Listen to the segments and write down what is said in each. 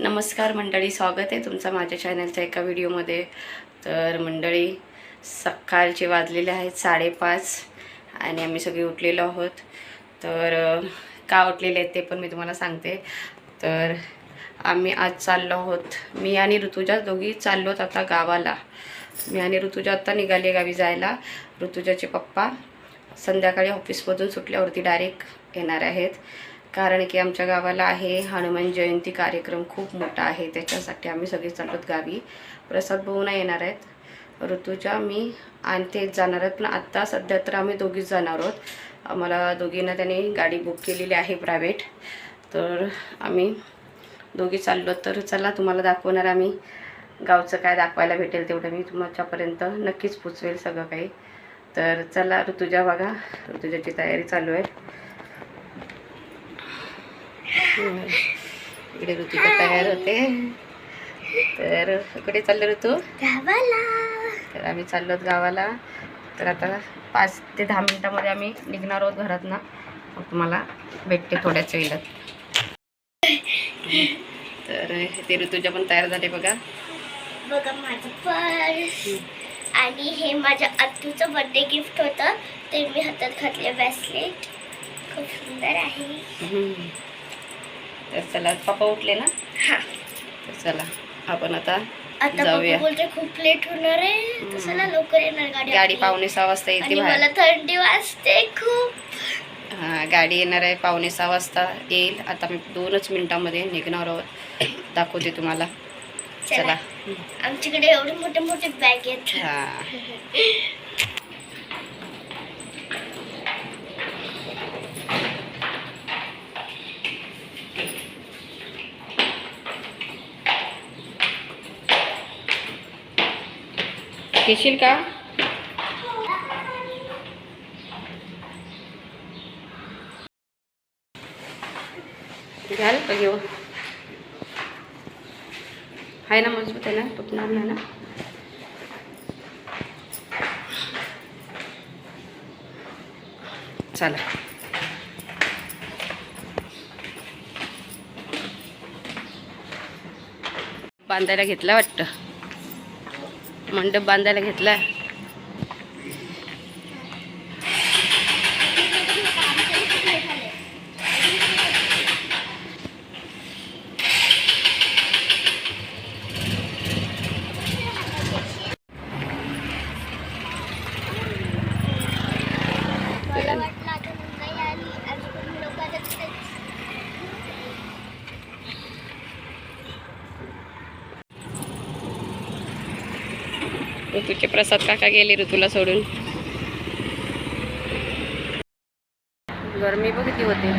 नमस्कार मंडळी स्वागत आहे तुमचं माझ्या चॅनलच्या एका व्हिडिओमध्ये तर मंडळी सकाळचे वाजलेले आहेत साडेपाच आणि आम्ही सगळे उठलेलो आहोत. तर का उठलेले आहेत ते पण मी तुम्हाला सांगते. तर आम्ही आज चाललो आहोत. मी आणि ऋतुजा दोघी चाललोत आता गावाला. मी आणि ऋतुजा आत्ता निघाले गावी जायला. ऋतुजाचे पप्पा संध्याकाळी ऑफिसमधून सुटल्यावरती डायरेक्ट येणार आहेत. कारण की आमच्या गावाला आहे हनुमान जयंती कार्यक्रम खूप मोठा आहे त्याच्यासाठी आम्ही सगळे चालत गावी. प्रसाद भाऊना येणार आहेत. ऋतुजा मी आणि तेच जाणार आहेत. पण आत्ता सध्या तर आम्ही दोघीच जाणार आहोत. आम्हाला दोघींना त्याने गाडी बुक केलेली आहे प्रायव्हेट तर आम्ही दोघी चाललो तर चला तुम्हाला दाखवणार आम्ही. गावचं काय दाखवायला भेटेल तेवढं मी तुमच्यापर्यंत नक्कीच पोचवेल सगळं काही. तर चला ऋतुजा बघा. ऋतुजाची तयारी चालू आहे. इकडे ऋतुजा तयार होते. तर कुठे चाललं ऋतू? तर आम्ही चाललो गावाला. तर आता पाच ते दहा मिनिटामध्ये आम्ही निघणार आहोत घरात ना मग तुम्हाला भेटते थोड्याच वेळात. तर ते ऋतुजा पण तयार झाले बघा. बघा माझं पर्स आणि हे माझ्या आत्तूचं बर्थडे गिफ्ट होतं. ते मी हातात घातले ब्रेसलेट खूप सुंदर आहे. तर चला पप्पा उठले ना? हा. तर चला आपण आता आता जाऊया. बोलते खूप लेट होणार आहे तर चला लवकर येणार गाडी गाडी आपली. पावणे सहा वाजता येते आणि बाहेर. मला थंडी वाजते खूप. हा गाडी येणार आहे पावणे सहा वाजता येईल. आता मी दोनच मिनिटामध्ये निघणार आहोत. दाखवते तुम्हाला. चला. चला. आमच्याकडे एवढे मोठे मोठे बॅग आहेत. हा. घेशील का? घ्याल का घेऊ आहे ना मजबूत आहे ना? तुटणार नाही ना? चला. बांधायला घेतला वाटतं. मंडप बांधायला घेतला आहे वाटलं आता मुंबई आली आणि तुम्ही लोक आता तिथेच ऋतूचे प्रसाद काका गेले ऋतूला सोडून. गरमी बघ किती होते.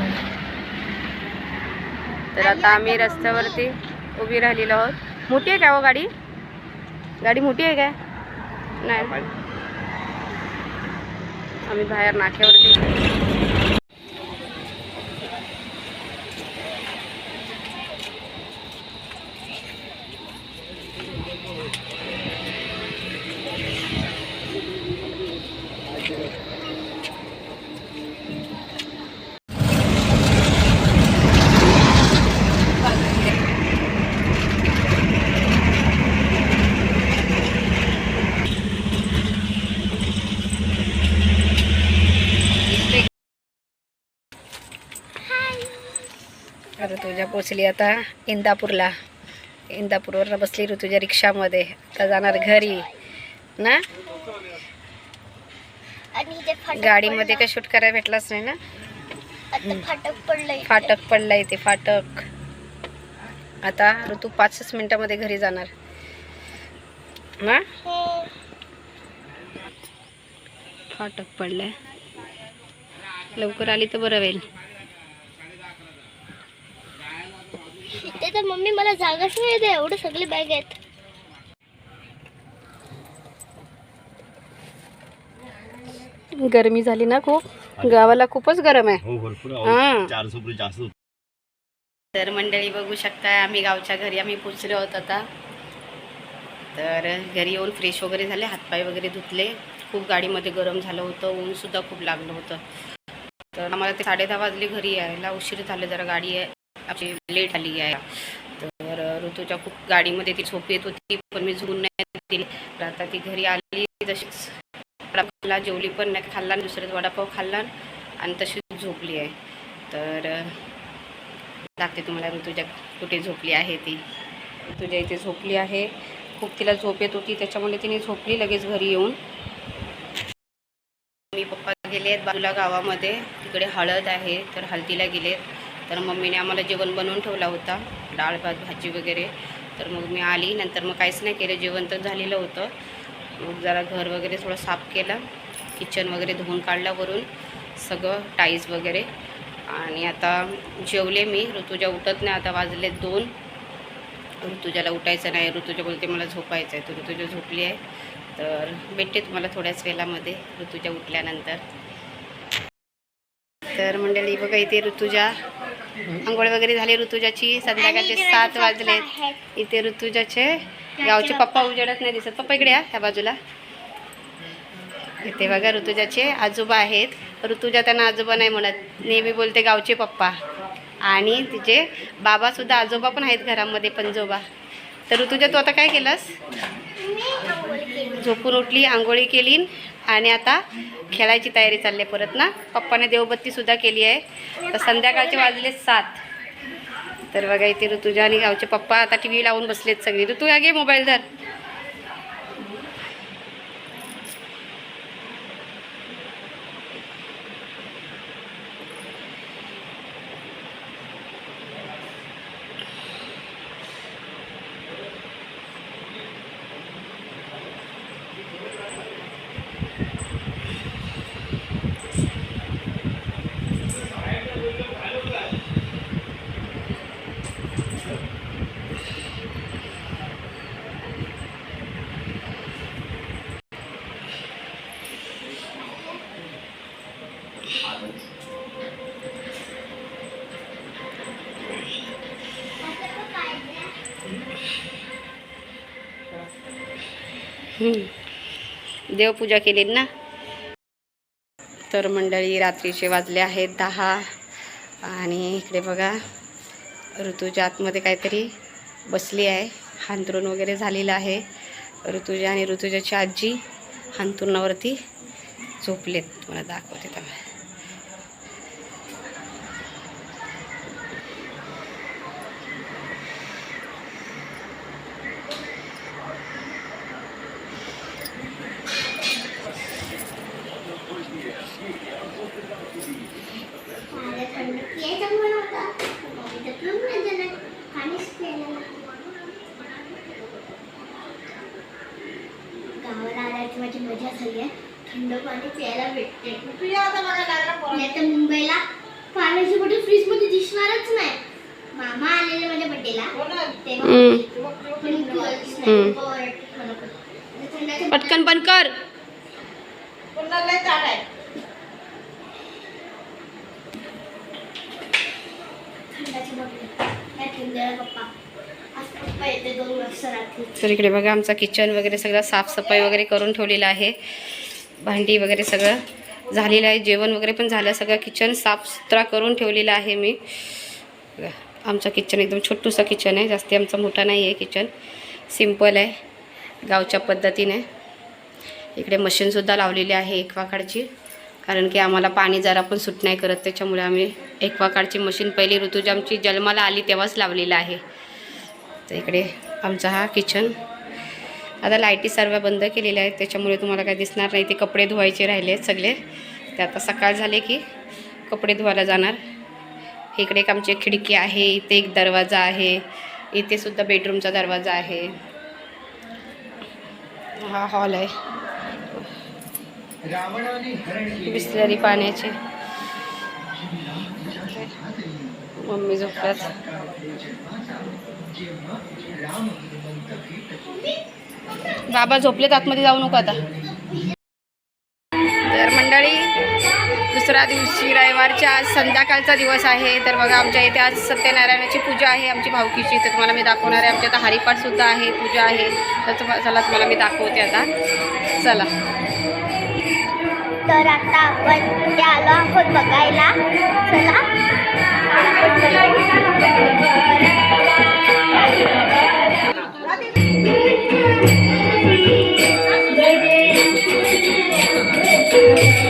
तर आता आम्ही रस्त्यावरती उभी राहिलेलो आहोत. मोठी आहे का हो गाडी? गाडी मोठी आहे काय? नाही. आम्ही बाहेर नाक्यावरती. ऋतुजा पोचली आता इंदापूरला. इंदापूरवर बसली ऋतुजा रिक्षामध्ये. आता जाणार घरी. ना? गाडीमध्ये. काही शूट करायला भेटलाच नाही ना? फाटक पडलंय. फाटक पडला इथे फाटक. आता ऋतू पाचच मिनिटामध्ये घरी जाणार. ना? हो. फाटक पडलाय. लवकर आली तर बरं होईल. तर मम्मी मला जागाच नाही येते एवढे सगळे बॅग आहेत. गरमी झाली ना खूप. गावाला खूपच गरम आहे. हो होतं. तर मंडळी बघू शकताय आम्ही गावच्या घरी आम्ही पोचलो आहोत आता. तर घरी येऊन फ्रेश वगैरे झाले हातपाय वगैरे धुतले. खूप गाडीमध्ये गरम झालं होतं ऊनसुद्धा खूप लागलं होतं. तर आम्हाला ते साडे दहा वाजले घरी यायला उशीर झाले जरा गाडी आहे आपली लेट आली आहे. तर ऋतूच्या खूप गाडीमध्ये ती झोप येत होती पण मी झोपून नाही दिली. तर आता ती घरी आली तशीच खाल्ला जेवली पण नाही खाल्ला दुसरेच दुसऱ्याच वडापाव खाल्ला आणि तशीच झोपली आहे. तर लागते दाखते तुम्हाला ऋतूच्या कुठे झोपली आहे ती. ऋतूच्या इथे झोपली आहे. खूप तिला झोप येत होती त्याच्यामुळे तिने झोपली लगेच घरी येऊन. मी पप्पा गेले आहेत बाजूला गावामध्ये. तिकडे हळद आहे तर हळदीला गेलेत. तर मम्मीने आम्हाला जेवण बनवून ठेवला होता डाळ भात भाजी वगैरे. तर मग मी आली नंतर मग काहीच नाही केलं जेवण तर झालेलं होतं. मग जरा घर वगैरे थोडं साफ केलं किचन वगैरे धुवून काढलं वरून सगळं टाईज वगैरे. आणि आता जेवले मी ऋतुजा उठत नाही आता वाजले दोन. ऋतुजाला उठायचं नाही ऋतुजा बोलते मला झोपायचं आहे. तर ऋतुजा झोपली आहे. तर भेटते तुम्हाला थोड्याच वेळामध्ये ऋतुजा उठल्यानंतर. तर मंडळी बघा इथे ऋतुजा आंघोळ वगैरे झाली ऋतुजाची संध्याकाळचे सात वाजले. इथे ऋतुजाचे गावचे पप्पा उजेडत नाही दिसत. पप्पा इकडे या ह्या बाजूला. इथे बघा ऋतुजाचे आजोबा आहेत. ऋतुजा त्यांना आजोबा नाही म्हणत. नेहमी बोलते गावचे पप्पा. आणि तिचे बाबासुद्धा आजोबा पण आहेत घरामध्ये पंजोबा तर ऋतुजा तू आता काय केलंस. झोपून उठली आंघोळी केली. आणि आता खेळायची तयारी चालली आहे परत ना. पप्पाने देवबत्तीसुद्धा केली आहे. तर संध्याकाळचे वाजले सात. तर बघा इथे ऋतुजा आणि गावचे पप्पा आता टी व्ही लावून बसलेत सगळे. ऋतू या घे मोबाईल धर. देवपूजा केली ना? तर मंडळी रात्रीचे वाजले आहेत दहा. आणि इकडे बघा ऋतूच्या आतमध्ये काहीतरी बसली आहे. हांतरून वगैरे झालेलं आहे. ऋतुजा आणि ऋतुजाची आजी हांतरुणावरती झोपलेत. तुम्हाला दाखवते त्यामुळे मला थंड पियायचं म्हणून होता मग इथं पिऊन नाही देणार. पाणीच प्यायला नाही. गावाला आल्याची माझी मजा झाली आहे थंड पाणी प्यायला भेटते. नाही तर मुंबईला. पाण्याची बॉटल फ्रीजमध्ये दिसणारच नाही. मामा आलेले माझ्या बड्डेला तेव्हा. पण पण. थंडाच्या पटकन बंद कर. तर इकडे बघा आमचा किचन वगैरे सगळं साफसफाई वगैरे करून ठेवलेलं आहे. भांडी वगैरे सगळं झालेलं आहे. जेवण वगैरे पण झालं. सगळं किचन साफसुथरा करून ठेवलेलं आहे मी. आमचं किचन एकदम छोटूसं किचन आहे. जास्ती आमचा मोठा नाही आहे किचन सिंपल आहे. गावच्या पद्धतीने. इकडे मशीनसुद्धा लावलेली आहे एकवाकाडची. कारण की आम्हाला पाणी जरा पण सुट नाही करत. त्याच्यामुळे आम्ही एकवाकाडची मशीन पहिली ऋतुजा आमची जन्माला आली तेव्हाच लावलेलं आहे. तर इकडे आमचा हा किचन आता लाईटी सर्व बंद केलेल्या आहेत त्याच्यामुळे तुम्हाला काय दिसणार नाही. ते कपडे धुवायचे राहिले आहेत सगळे. ते आता सकाळ झाले की कपडे धुवायला जाणार. इकडे एक आमची खिडकी आहे इथे एक दरवाजा आहे इथे सुद्धा बेडरूमचा दरवाजा आहे. हा हॉल आहे. बिस्लरी पाण्याची. मम्मी झोपतात. बाबा झोपलेत आतमध्ये जाऊ नको आता. तर मंडळी दुसरा दिवशी रविवारच्या आज संध्याकाळचा दिवस आहे. तर बघा आमच्या इथे आज सत्यनारायणाची पूजा आहे आमची भावकीची तर तुम्हाला मी दाखवणार आहे. आमच्या इथं हरिपाठसुद्धा आहे पूजा आहे. तर तुम्हाला चला तुम्हाला मी दाखवते आता. चला. तर आता आपण ते आलो आहोत बघायला. चला. Thank you.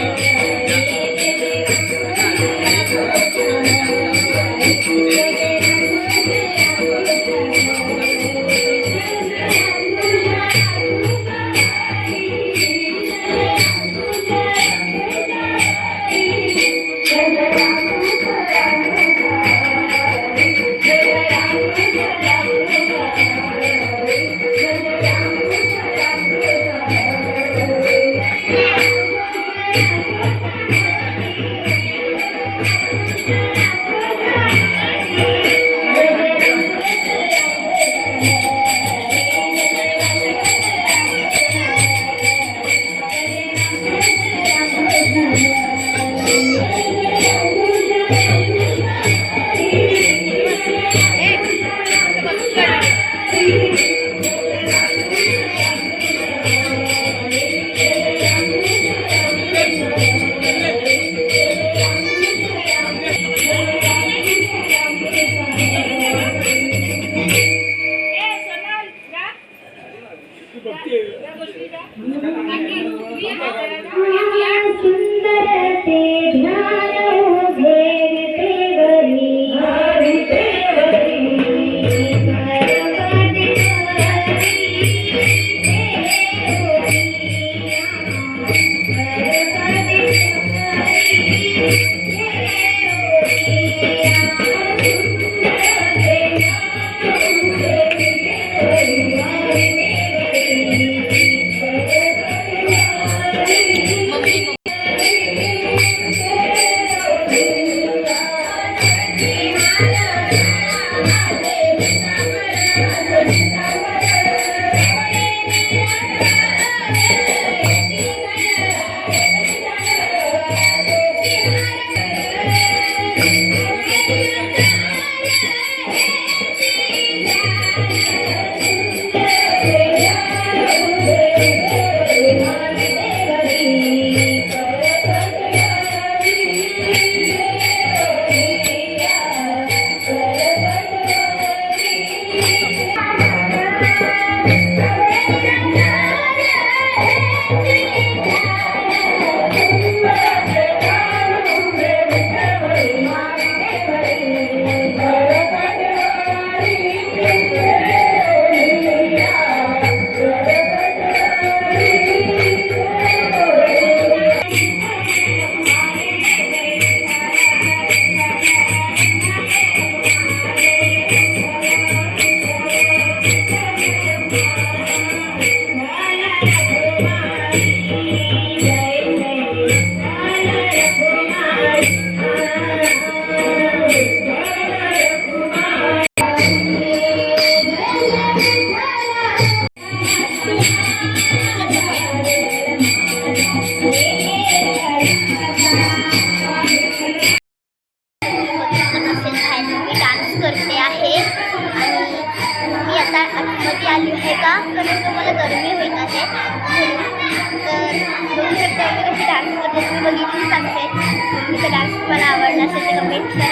तुम्ही बघितली असेल मी डान्स तुम्हाला आवडला असेल तर कमेंट करा.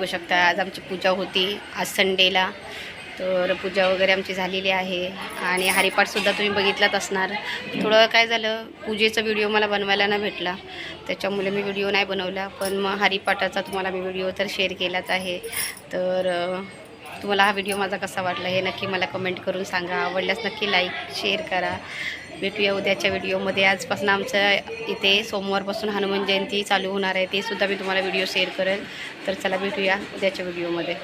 बघू शकता. आज आमची पूजा होती. आज संडेला तर पूजा वगैरे आमची झालेली आहे. आणि हरिपाठसुद्धा तुम्ही बघितलाच असणार. थोडं काय झालं पूजेचा व्हिडिओ मला बनवायला नाही भेटला. त्याच्यामुळे मी व्हिडिओ नाही बनवला. पण मग हरिपाठाचा तुम्हाला मी व्हिडिओ तर शेअर केलाच आहे. तर तुम्हाला हा व्हिडिओ माझा कसा वाटला हे नक्की मला कमेंट करून सांगा. आवडल्यास नक्की लाईक शेअर करा. भेटूया उद्याच्या व्हिडिओमध्ये. आजपासून आमचं इथे सोमवारपासून हनुमान जयंती चालू होणार आहे. ते सुद्धा मी तुम्हाला व्हिडिओ शेअर करेल तर चला भेटूया उद्याच्या व्हिडिओमध्ये.